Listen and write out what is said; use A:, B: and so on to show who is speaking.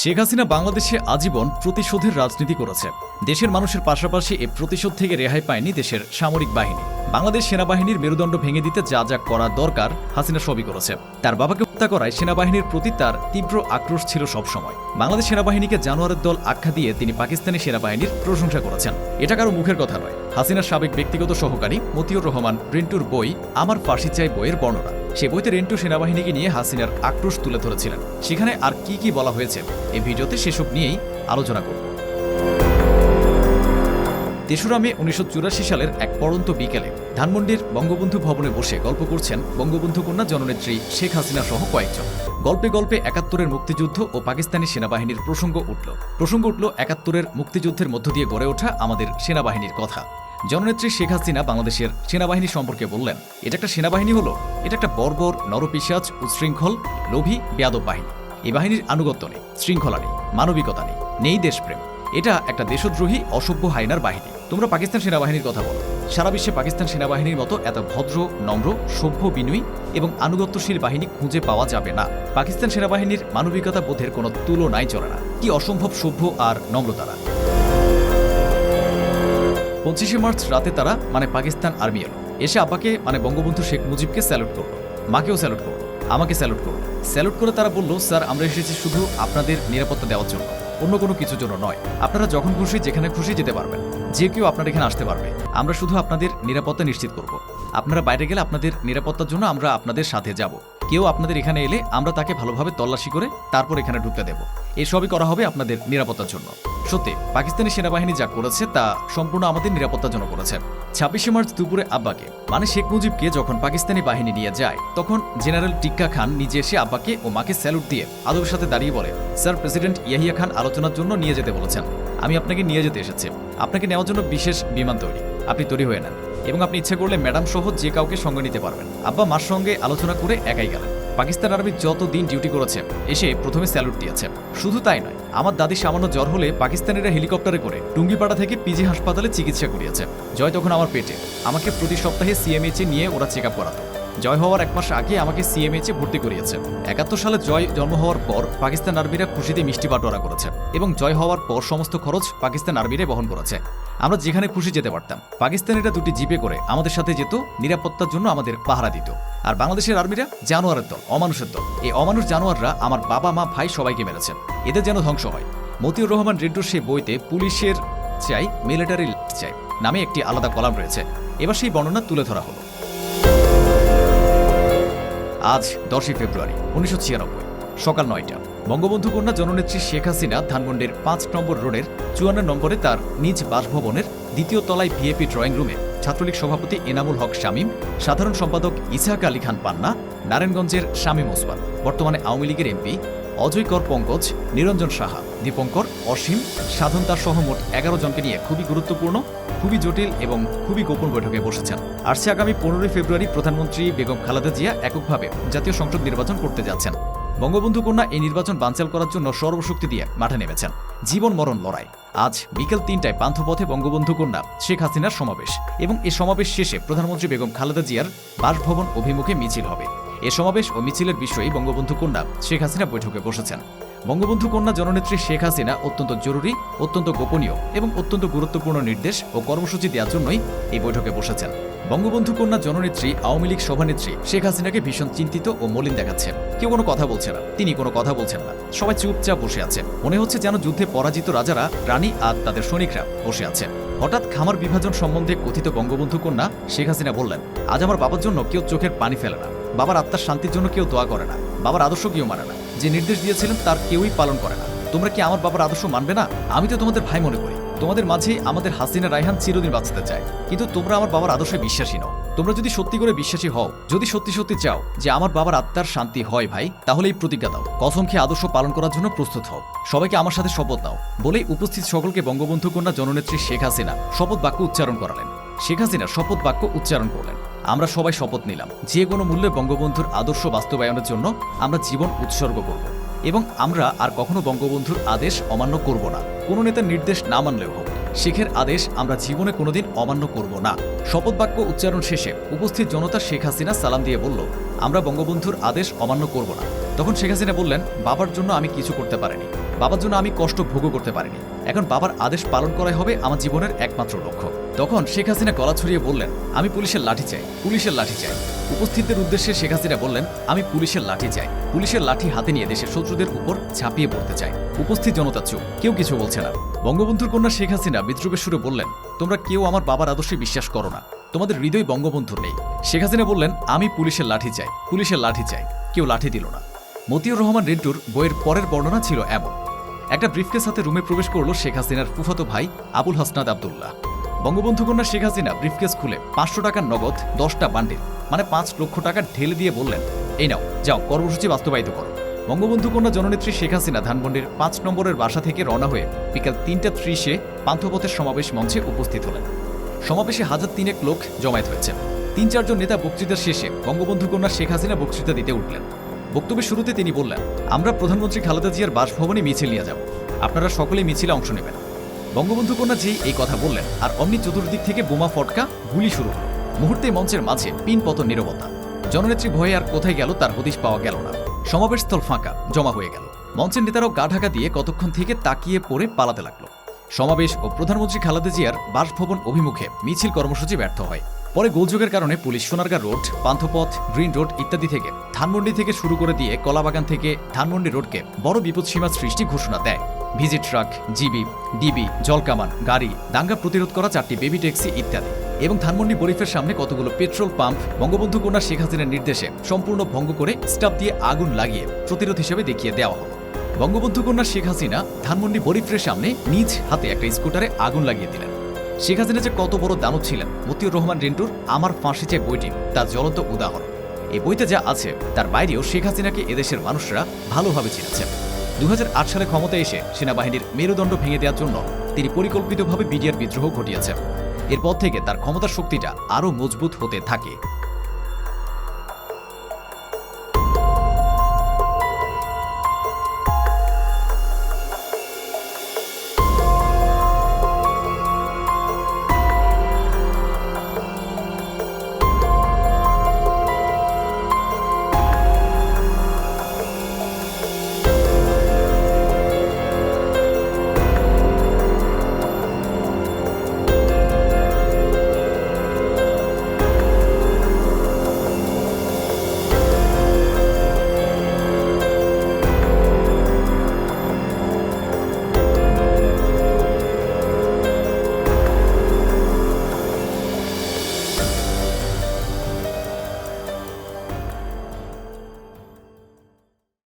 A: শেখ হাসিনা বাংলাদেশে আজীবন প্রতিশোধের রাজনীতি করেছে। দেশের মানুষের পাশাপাশি এ প্রতিশোধ থেকে রেহাই পায়নি দেশের সামরিক বাহিনী। বাংলাদেশ সেনাবাহিনীর মেরুদণ্ড ভেঙে দিতে যা যা করা দরকার, হাসিনা সবই করেছে। তার বাবাকে হত্যা করায় সেনাবাহিনীর প্রতি তার তীব্র আক্রোশ ছিল সবসময়। বাংলাদেশ সেনাবাহিনীকে জানোয়ারের দল আখ্যা দিয়ে তিনি পাকিস্তানি সেনাবাহিনীর প্রশংসা করেছেন। এটা কারও মুখের কথা নয়। হাসিনার সাবেক ব্যক্তিগত সহকারী মতিউর রহমান, রিন্টুর বই, আমার ফাঁসি চাই বইয়ের বর্ণনা। সে বইতে রেন্টু সেনাবাহিনীকে নিয়ে হাসিনার আক্রোশ তুলে ধরেছিলেন। সেখানে আর কি কি বলা হয়েছে, এই ভিডিওতে সেসব নিয়েই আলোচনা করব। তেসরা মে উনিশশো চুরাশি সালের এক পড়ন্ত বিকেলে ধানমন্ডির বঙ্গবন্ধু ভবনে বসে গল্প করছেন বঙ্গবন্ধু কন্যা জননেত্রী শেখ হাসিনা সহ কয়েকজন। গল্পে গল্পে একাত্তরের মুক্তিযুদ্ধ ও পাকিস্তানি সেনাবাহিনীর প্রসঙ্গ উঠল। প্রসঙ্গ উঠল একাত্তরের মুক্তিযুদ্ধের মধ্য দিয়ে গড়ে ওঠা আমাদের সেনাবাহিনীর কথা। জননেত্রী শেখ হাসিনা বাংলাদেশের সেনাবাহিনী সম্পর্কে বললেন, এটা একটা সেনাবাহিনী হলো। এটা একটা বর্বর নরপিসাজ উচ্ছৃঙ্খল, লোভী, বেয়াদব বাহিনী। এই বাহিনীর আনুগত্য নেই, শৃঙ্খলা নেই, মানবিকতা নেই নেই দেশপ্রেম। এটা একটা দেশদ্রোহী, অসভ্য হাইনার বাহিনী। তোমরা পাকিস্তান সেনাবাহিনীর কথা বলো। সারা বিশ্বে পাকিস্তান সেনাবাহিনীর মতো এত ভদ্র, নম্র, সভ্য, বিনয়ী এবং আনুগত্যশীল বাহিনী খুঁজে পাওয়া যাবে না। পাকিস্তান সেনাবাহিনীর মানবিকতা বোধের কোনো তুলনাই চলে না। কি অসম্ভব, সভ্য আর নম্র তারা পঁচিশে মার্চ রাতে তারা মানে পাকিস্তান আর্মি এলো। এসে আব্বাকে মানে বঙ্গবন্ধু শেখ মুজিবকে স্যালুট করল। মাকেও স্যালুট করল, আমাকে স্যালুট করল। স্যালুট করে তারা বলল, স্যার, আমরা এসেছি শুধু আপনাদের নিরাপত্তা দেওয়ার জন্য, অন্য কোনো কিছুর জন্য নয়। আপনারা যখন খুশি, যেখানে খুশি যেতে পারবেন। যে কেউ আপনার এখানে আসতে পারবে। আমরা শুধু আপনাদের নিরাপত্তা নিশ্চিত করব। আপনারা বাইরে গেলে আপনাদের নিরাপত্তার জন্য আমরা আপনাদের সাথে যাব। কেউ আপনাদের এখানে এলে আমরা তাকে ভালোভাবে তল্লাশি করে তারপর এখানে ঢুকতে দেব। এসবই করা হবে আপনাদের নিরাপত্তার জন্য। সত্যি, পাকিস্তানি সেনাবাহিনী যা করেছে তা সম্পূর্ণ আমাদের নিরাপত্তার জন্য করেছে। ছাব্বিশে মার্চ দুপুরে আব্বাকে মানে শেখ মুজিবকে যখন পাকিস্তানি বাহিনী নিয়ে যায়, তখন জেনারেল টিক্কা খান নিজে এসে আব্বাকে ও মাকে স্যালুট দিয়ে আদবের সাথে দাঁড়িয়ে বলে, স্যার, প্রেসিডেন্ট ইয়াহিয়া খান আলোচনার জন্য নিয়ে যেতে বলেছেন। আমি আপনাকে নিয়ে যেতে এসেছি। আপনাকে নেওয়ার জন্য বিশেষ বিমান তৈরি। আপনি তৈরি হয়ে নেন। এবং আপনি ইচ্ছে করলে ম্যাডাম সহ যে কাউকে সঙ্গে নিতে পারবেন। আব্বা মার সঙ্গে আলোচনা করে একাই গেলেন। পাকিস্তান আর্মি যত দিন ডিউটি করেছে, এসে প্রথমে স্যালুট দিয়েছে। শুধু তাই নয়, আমার দাদি সামান্য জ্বর হলে পাকিস্তানিরা হেলিকপ্টারে করে টুঙ্গিপাড়া থেকে পিজি হাসপাতালে চিকিৎসা করিয়েছে। জয় তখন আমার পেটে। আমাকে প্রতি সপ্তাহে সিএমএইচে নিয়ে ওরা চেক আপ করাতো। জয় হওয়ার এক মাস আগে আমাকে সিএমএইচে ভর্তি করিয়েছে। একাত্তর সালে জয় জন্ম হওয়ার পর পাকিস্তান আর্মিরা খুশিতে মিষ্টি বাটোয়ারা করেছে এবং জয় হওয়ার পর সমস্ত খরচ পাকিস্তান আর্মিরাই বহন করেছে। আমরা যেখানে খুশি যেতে পারতাম। পাকিস্তানিরা দুটি জিপে করে আমাদের সাথে যেত, নিরাপত্তার জন্য আমাদের পাহারা দিত। আর বাংলাদেশের আর্মিরা জানোয়ারের দল, অমানুষের দল। এই অমানুষ জানোয়াররা আমার বাবা, মা, ভাই সবাইকে মেরেছে। এদের যেন ধ্বংস হয়। মতিউর রহমান রেড্ডুর সেই বইতে পুলিশের চাই মিলিটারি চাই নামে একটি আলাদা কলাম রয়েছে। এবার সেই বর্ণনা তুলে ধরা হলো। আজ দশই ফেব্রুয়ারি, উনিশশো ছিয়ানব্বই, সকাল নয়টা। বঙ্গবন্ধু কন্যা জননেত্রী শেখ হাসিনা ধানমন্ডির পাঁচ নম্বর রোডের চুয়ান্ন নম্বরে তার নিজ বাসভবনের দ্বিতীয় তলায় ভিএপি ড্রয়িং রুমে ছাত্রলীগ সভাপতি এনামুল হক শামীম, সাধারণ সম্পাদক ইসাহাক আলী খান পান্না, নারায়ণগঞ্জের শামীম ওসমান, বর্তমানে আওয়ামী লীগের এমপি অজয় কর পঙ্কজ, নিরঞ্জন সাহা, দীপঙ্কর, অসীম, সাধন তার সহ মোট এগারো জনকে নিয়ে খুবই গুরুত্বপূর্ণ, খুবই জটিল এবং খুবই গোপন বৈঠকে বসেছেন। আসছে আগামী পনেরোই ফেব্রুয়ারি প্রধানমন্ত্রী বেগম খালেদা জিয়া এককভাবে জাতীয় সংসদ নির্বাচন করতে যাচ্ছেন। বঙ্গবন্ধু কন্যা এই নির্বাচন বানচাল করার জন্য সর্বশক্তি দিয়ে মাঠে নেমেছেন। জীবন মরণ লড়াই। আজ বিকেল তিনটায় পান্থপথে বঙ্গবন্ধু কন্যা শেখ হাসিনার সমাবেশ এবং এ সমাবেশ শেষে প্রধানমন্ত্রী বেগম খালেদা জিয়ার বাসভবন অভিমুখে মিছিল হবে। এ সমাবেশ ও মিছিলের বিষয়ে বঙ্গবন্ধু কন্যা শেখ হাসিনা বৈঠকে বসেছেন। বঙ্গবন্ধু কন্যা জননেত্রী শেখ হাসিনা অত্যন্ত জরুরি, অত্যন্ত গোপনীয় এবং অত্যন্ত গুরুত্বপূর্ণ নির্দেশ ও কর্মসূচি দেওয়ার জন্যই এই বৈঠকে বসেছেন। বঙ্গবন্ধু কন্যা জননেত্রী, আওয়ামী লীগ সভানেত্রী শেখ হাসিনাকে ভীষণ চিন্তিত ও মলিন দেখাচ্ছেন। কেউ কোনো কথা বলছে না, তিনি কোনো কথা বলছেন না, সবাই চুপচাপ বসে আছে মনে হচ্ছে যেন যুদ্ধে পরাজিত রাজারা, রানী আর তাদের সৈনিকরা বসে আছে হঠাৎ খামার বিভাজন সম্বন্ধে কথিত বঙ্গবন্ধু কন্যা শেখ হাসিনা বললেন, আজ আমার বাবার জন্য কেউ চোখের পানি ফেলে না। বাবার আত্মার শান্তির জন্য কেউ দোয়া করে না, বাবার আদর্শ কেউ মানে না। যে নির্দেশ দিয়েছিলেন তার কেউই পালন করে না। তোমরা কি আমার বাবার আদর্শ মানবে না? আমি তো তোমাদের ভাই মনে করি। তোমাদের মাঝে আমাদের হাসিনা রায়হান চিরদিন বাঁচতে চায়। কিন্তু তোমরা আমার বাবার আদর্শে বিশ্বাসী নও। তোমরা যদি সত্যি করে বিশ্বাসী হও, যদি সত্যি সত্যি চাও যে আমার বাবার আত্মার শান্তি হয় ভাই তাহলে এই প্রতিজ্ঞা দাও। কসম খেয়ে আদর্শ পালন করার জন্য প্রস্তুত হও। সবাইকে আমার সাথে শপথ নাও। বলেই উপস্থিত সকলকে বঙ্গবন্ধু কন্যা জননেত্রী শেখ হাসিনা শপথ বাক্য উচ্চারণ করালেন। শেখ হাসিনা শপথ বাক্য উচ্চারণ করলেন। আমরা সবাই শপথ নিলাম। যে কোনো মূল্যে বঙ্গবন্ধুর আদর্শ বাস্তবায়নের জন্য আমরা জীবন উৎসর্গ করব। এবং আমরা আর কখনো বঙ্গবন্ধুর আদেশ অমান্য করব না। কোনো নেতার নির্দেশ না মানলেও হোক শেখের আদেশ আমরা জীবনে কোনোদিন অমান্য করব না। শপথ বাক্য উচ্চারণ শেষে উপস্থিত জনতা শেখ হাসিনা সালাম দিয়ে বলল, আমরা বঙ্গবন্ধুর আদেশ অমান্য করব না। তখন শেখ হাসিনা বললেন, বাবার জন্য আমি কিছু করতে পারিনি। বাবার জন্য আমি কষ্ট ভোগও করতে পারিনি। এখন বাবার আদেশ পালন করাই হবে আমার জীবনের একমাত্র লক্ষ্য। তখন শেখ হাসিনা গলা ছড়িয়ে বললেন, আমি পুলিশের লাঠি চাই, পুলিশের লাঠি চাই। উপস্থিতদের উদ্দেশ্যে শেখ হাসিনা বললেন, আমি পুলিশের লাঠি চাই। পুলিশের লাঠি হাতে নিয়ে দেশের শত্রুদের উপর ঝাঁপিয়ে পড়তে চাই। উপস্থিত জনতা চুপ, কেউ কিছু বলছে না। বঙ্গবন্ধুর কন্যা শেখ হাসিনা বিদ্রুপের সুরে বললেন, তোমরা কেউ আমার বাবার আদর্শে বিশ্বাস করো না। তোমাদের হৃদয় বঙ্গবন্ধুর নেই। শেখ হাসিনা বললেন, আমি পুলিশের লাঠি চাই, পুলিশের লাঠি চাই। কেউ লাঠি দিল না। মতিউর রহমান রিন্টুর বইয়ের পরের বর্ণনা ছিল এমন। একটা ব্রিফকেস হাতে রুমে প্রবেশ করল শেখ হাসিনার ফুফাতো ভাই আবুল হাসনাদ আবদুল্লাহ। বঙ্গবন্ধু কন্যা শেখ হাসিনা ব্রিফকেস খুলে পাঁচশো টাকার নগদ, দশটা বান্ডিল মানে পাঁচ লক্ষ টাকা ঢেলে দিয়ে বললেন, এই নাও, যাও, কর্মসূচি বাস্তবায়িত করো। বঙ্গবন্ধু কন্যা জননেত্রী শেখ হাসিনা ধানমন্ডির পাঁচ নম্বরের বাসা থেকে রওনা হয়ে বিকাল তিনটা ত্রিশে পান্থপথের সমাবেশ মঞ্চে উপস্থিত হলেন। সমাবেশে হাজার তিনেক লোক জমায়েত হয়েছে তিন চারজন নেতা বক্তৃতার শেষে বঙ্গবন্ধু কন্যা শেখ হাসিনা বক্তৃতা দিতে উঠলেন। বক্তব্যের শুরুতে তিনি বললেন, আমরা প্রধানমন্ত্রী খালেদা জিয়ার বাসভবনে মিছিল নিয়ে যাব। আপনারা সকলেই মিছিলে অংশ নেবেন। বঙ্গবন্ধু কন্যা যেই এই কথা বললেন, আর অমনি চতুর্দিক থেকে বোমা ফটকা, গুলি শুরু হলো। মুহূর্তে মঞ্চের মাঝে পিন পতন নিরবতা। জননেত্রী ভয়ে আর কোথায় গেল তার হদিশ পাওয়া গেল না। সমাবেশস্থল ফাঁকা, জমা হয়ে গেল। মঞ্চের নেতারাও গা ঢাকা দিয়ে কতক্ষণ থেকে তাকিয়ে পড়ে পালাতে লাগল। সমাবেশ ও প্রধানমন্ত্রী খালেদা জিয়ার বাসভবন অভিমুখে মিছিল কর্মসূচি ব্যর্থ হয়। পরে গোলযোগের কারণে police Sonargaon road, Panthapath, green road ইত্যাদি থেকে ধানমন্ডি থেকে শুরু করে দিয়ে কলাবাগান থেকে ধানমন্ডি রোডকে বড় বিপদসীমা সৃষ্টি ঘোষণা দেয়। ভিজিট ট্রাক, জিবি, ডিবি, জলকামান, গাড়ি, দাঙ্গা প্রতিরোধ করা চারটি বেবি ট্যাক্সি ইত্যাদি এবং ধানমন্ডি বরিফের সামনে কতগুলো পেট্রোল পাম্প, বঙ্গবন্ধু কন্যা শেখ হাসিনার নির্দেশে সম্পূর্ণ ভঙ্গ করে স্টাফ দিয়ে আগুন লাগিয়ে প্রতিরোধ হিসেবে দেখিয়ে দেওয়া হলো। বঙ্গবন্ধু কন্যা শেখ হাসিনা ধানমন্ডি বরিফের সামনে নিজ হাতে একটা স্কুটারে আগুন লাগিয়ে দিলেন। শেখ হাসিনা যে কত বড় দানব ছিলেন, মতিউর রহমান রিন্টুর আমার ফাঁসি চেয়ে বইটি, তার জ্বলন্ত উদাহরণ। এই বইতে যা আছে, তার বাইরেও শেখ হাসিনাকে এদেশের মানুষরা ভালোভাবে চিনেছে। দু সালে ক্ষমতায় এসে সেনাবাহিনীর মেরুদণ্ড ভেঙে দেওয়ার জন্য তিনি পরিকল্পিতভাবে বিডিআর বিদ্রোহ ঘটিয়েছেন। এরপর থেকে তার ক্ষমতার শক্তিটা আরও মজবুত হতে থাকে।